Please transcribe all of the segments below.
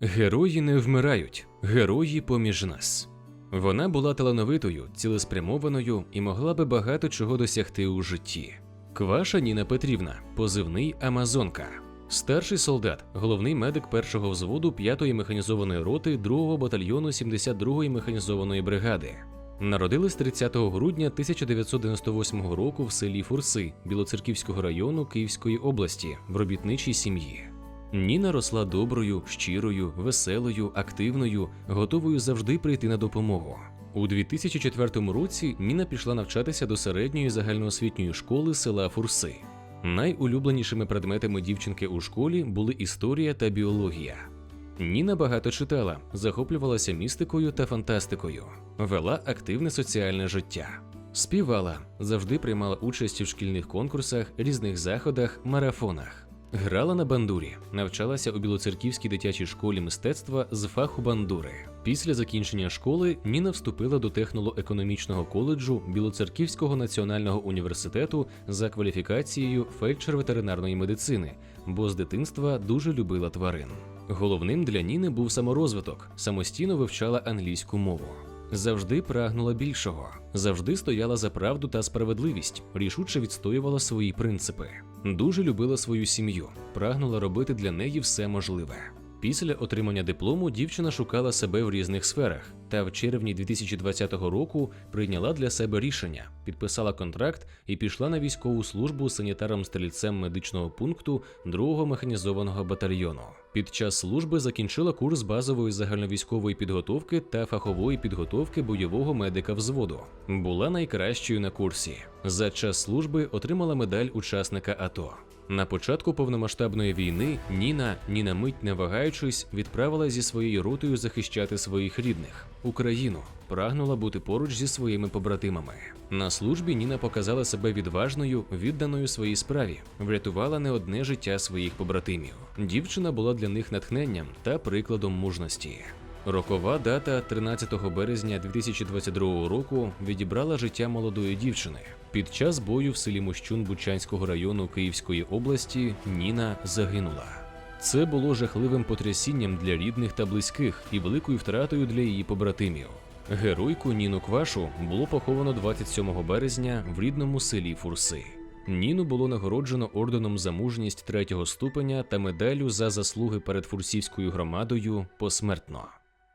Герої не вмирають, герої поміж нас. Вона була талановитою, цілеспрямованою і могла би багато чого досягти у житті. Кваша Ніна Петрівна, позивний Амазонка. Старший солдат, головний медик першого взводу 5-ї механізованої роти 2-го батальйону 72-ї механізованої бригади. Народилась 30 грудня 1998 року в селі Фурси Білоцерківського району Київської області в робітничій сім'ї. Ніна росла доброю, щирою, веселою, активною, готовою завжди прийти на допомогу. У 2004 році Ніна пішла навчатися до середньої загальноосвітньої школи села Фурси. Найулюбленішими предметами дівчинки у школі були історія та біологія. Ніна багато читала, захоплювалася містикою та фантастикою, вела активне соціальне життя. Співала, завжди приймала участь у шкільних конкурсах, різних заходах, марафонах. Грала на бандурі, навчалася у Білоцерківській дитячій школі мистецтва з фаху бандури. Після закінчення школи Ніна вступила до техноло-економічного коледжу Білоцерківського національного університету за кваліфікацією фельдшер ветеринарної медицини, бо з дитинства дуже любила тварин. Головним для Ніни був саморозвиток, самостійно вивчала англійську мову. Завжди прагнула більшого, завжди стояла за правду та справедливість, рішуче відстоювала свої принципи. Дуже любила свою сім'ю, прагнула робити для неї все можливе. Після отримання диплому дівчина шукала себе в різних сферах, та в червні 2020 року прийняла для себе рішення, підписала контракт і пішла на військову службу санітаром-стрільцем медичного пункту 2-го механізованого батальйону. Під час служби закінчила курс базової загальновійськової підготовки та фахової підготовки бойового медика взводу. Була найкращою на курсі. За час служби отримала медаль учасника АТО. На початку повномасштабної війни Ніна, ні на мить не вагаючись, відправила зі своєю ротою захищати своїх рідних Україну. Прагнула бути поруч зі своїми побратимами. На службі Ніна показала себе відважною, відданою своїй справі, врятувала не одне життя своїх побратимів. Дівчина була для них натхненням та прикладом мужності. Рокова дата 13 березня 2022 року відібрала життя молодої дівчини. Під час бою в селі Мощун Бучанського району Київської області Ніна загинула. Це було жахливим потрясінням для рідних та близьких і великою втратою для її побратимів. Геройку Ніну Квашу було поховано 27 березня в рідному селі Фурси. Ніну було нагороджено орденом за мужність третього ступеня та медаллю за заслуги перед фурсівською громадою посмертно.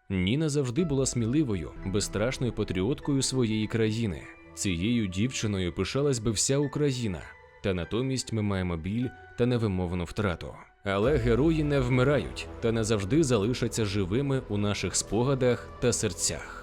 Ніна завжди була сміливою, безстрашною патріоткою своєї країни. Цією дівчиною пишалась би вся Україна, та натомість ми маємо біль та невимовну втрату. Але герої не вмирають та не завжди залишаться живими у наших спогадах та серцях.